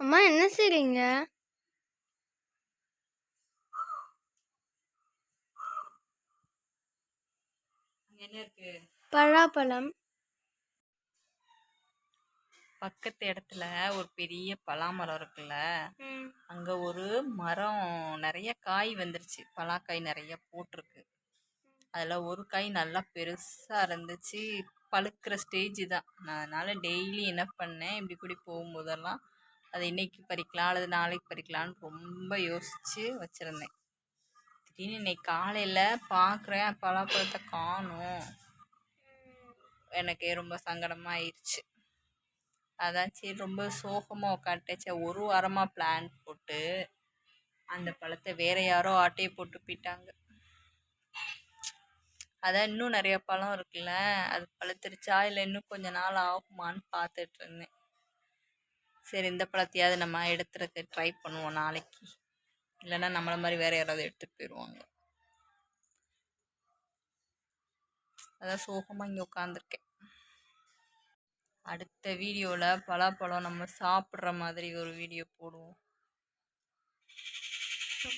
அம்மா என்ன செய்றீங்க? என்ன இருக்கு? பழாப்பழம் பக்கத்து இடத்துல ஒரு பெரிய பலாமரம் இருக்குல்ல? அங்க ஒரு மரம் நிறைய காய் வந்துருச்சு. பலாக்காய் நிறைய போட்டிருக்கு. அதுல ஒரு காய் நல்லா பெருசா இருந்துச்சு. பழுக்கிற ஸ்டேஜ் தான். நான் அதனால டெய்லி என்ன பண்ணேன்? இப்படி கூடி போகும்போதெல்லாம் அதை இன்னைக்கு பறிக்கலாம் அல்லது நாளைக்கு பறிக்கலாம்னு ரொம்ப யோசிச்சு வச்சிருந்தேன். திடீர்னு இன்னைக்கு காலையில பார்க்குறேன் பலாப்பழத்தை காணும். எனக்கு ரொம்ப சங்கடமா ஆயிடுச்சு அதான் சரி ரொம்ப சோகமாக உட்காந்துட்டேன் ஒரு வாரமாக பிளான் போட்டு அந்த பழத்தை வேற யாரோ ஆட்டையை போட்டு போயிட்டாங்க. அதான் இன்னும் நிறைய பழம் இருக்குல்ல அது பழுத்துருச்சா இல்லை இன்னும் கொஞ்ச நாள் ஆகுமான்னு பார்த்துட்டு இருந்தேன். சரி இந்த பழத்தையாவது நம்ம எடுத்துறதுக்கு ட்ரை பண்ணுவோம் நாளைக்கு. இல்லைன்னா நம்மளை மாதிரி வேறு யாராவது எடுத்துகிட்டு போயிடுவாங்க அதான் சோகமாக இங்கே உட்காந்துருக்கேன் அடுத்த வீடியோவில் பலாப்பழம் நம்ம சாப்பிட்ற மாதிரி ஒரு வீடியோ போடுவோம்.